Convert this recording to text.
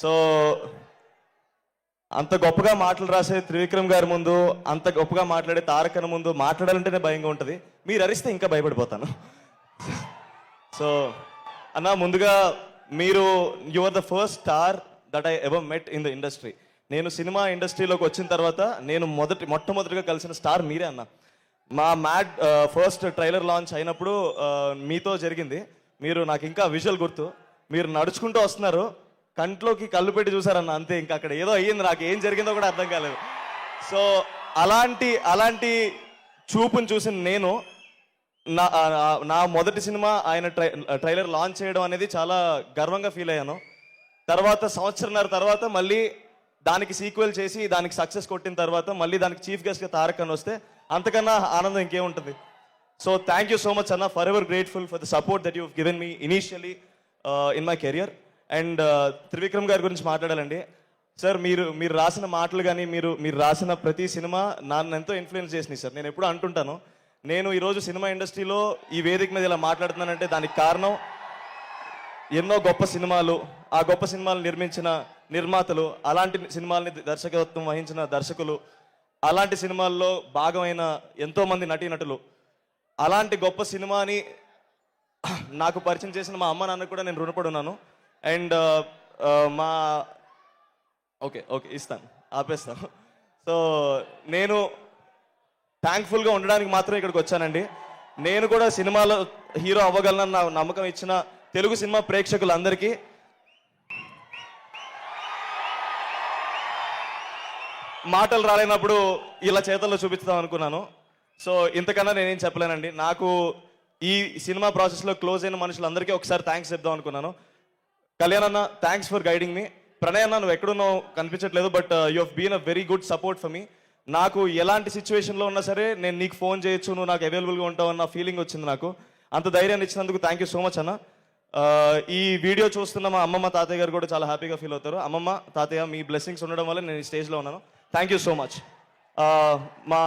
So అంత గొప్పగా మాటలు రాసే త్రివిక్రమ్ గారి ముందు అంత గొప్పగా మాట్లాడే తారకన ముందు మాట్లాడాలంటేనే భయంగా ఉంటుంది. మీరు అరిస్తే ఇంకా భయపడిపోతాను. సో అన్న ముందుగా మీరు you are the first star that I ever met in the industry నేను సినిమా ఇండస్ట్రీలోకి వచ్చిన తర్వాత నేను మొదటి మొట్టమొదటిగా కలిసిన స్టార్ మీరే అన్న. మా మ్యాడ్ ఫస్ట్ ట్రైలర్ లాంచ్ అయినప్పుడు మీతో జరిగింది. మీరు నాకు ఇంకా విజువల్ గుర్తు. మీరు నడుచుకుంటూ వస్తున్నారు. కంట్లోకి కళ్ళు పెట్టి చూసారన్న అంతే ఇంకా అక్కడ ఏదో అయ్యింది నాకు ఏం జరిగిందో కూడా అర్థం కాలేదు. సో అలాంటి అలాంటి చూపును చూసిన నేను నా నా మొదటి సినిమా ఆయన ట్రై ట్రైలర్ లాంచ్ చేయడం అనేది చాలా గర్వంగా ఫీల్ అయ్యాను. తర్వాత సంవత్సరంన్నర తర్వాత మళ్ళీ దానికి సీక్వెల్ చేసి దానికి సక్సెస్ కొట్టిన తర్వాత మళ్ళీ దానికి చీఫ్ గెస్ట్గా తారక్ అని వస్తే అంతకన్నా ఆనందం ఇంకేముంటుంది. So thank you so much అన్న forever grateful for the support that you given me initially in my career and Trivikram గారి గురించి మాట్లాడాలండి. సార్ మీరు మీరు రాసిన మాటలు కానీ మీరు మీరు రాసిన ప్రతి సినిమా నన్ను ఎంతో ఇన్ఫ్లుయెన్స్ చేసినాయి సార్. నేను ఎప్పుడు అంటుంటాను నేను ఈరోజు సినిమా ఇండస్ట్రీలో ఈ వేదిక మీద ఇలా మాట్లాడుతున్నానంటే దానికి కారణం ఎన్నో గొప్ప సినిమాలు ఆ గొప్ప సినిమాలు నిర్మించిన నిర్మాతలు అలాంటి సినిమాల్ని దర్శకత్వం వహించిన దర్శకులు అలాంటి సినిమాల్లో భాగమైన ఎంతోమంది నటీనటులు. అలాంటి గొప్ప సినిమాని నాకు పరిచయం చేసిన మా అమ్మ నాన్న కూడా నేను రుణపడున్నాను అండ్ మా ఓకే ఓకే ఇస్తాను ఆపేస్తాను సో నేను థ్యాంక్ఫుల్గా ఉండడానికి మాత్రం ఇక్కడికి వచ్చానండి. నేను కూడా సినిమాలో హీరో అవ్వగలనని నా నమ్మకం ఇచ్చిన తెలుగు సినిమా ప్రేక్షకులందరికీ మాటలు రాలేనప్పుడు ఇలా చేతల్లో చూపిస్తాం అనుకున్నాను. సో ఇంతకన్నా నేనేం చెప్పలేనండి. నాకు ఈ సినిమా ప్రాసెస్లో క్లోజ్ అయిన మనుషులందరికీ ఒకసారి థ్యాంక్స్ చెప్దాం అనుకున్నాను. కళ్యాణ్ అన్న thanks for guiding me Pranay అన్న నువ్వు ఎక్కడున్నావు కనిపించట్లేదు but you have been a very good support for me నాకు ఎలాంటి సిచ్యువేషన్లో ఉన్నా సరే నేను నీకు ఫోన్ చేయొచ్చు నువ్వు నాకు అవైలబుల్గా ఉంటావు అన్న ఫీలింగ్ వచ్చింది నాకు. అంత ధైర్యాన్ని ఇచ్చినందుకు థ్యాంక్ యూ సో మచ్ అన్న. Uh, ఈ వీడియో చూస్తున్న మా అమ్మమ్మ తాతయ్య గారు కూడా చాలా హ్యాపీగా ఫీల్ అవుతారు. అమ్మమ్మ తాతయ్య మీ బ్లెస్సింగ్స్ ఉండడం వల్ల నేను ఈ స్టేజ్లో ఉన్నాను. థ్యాంక్ యూ సో మచ్ మా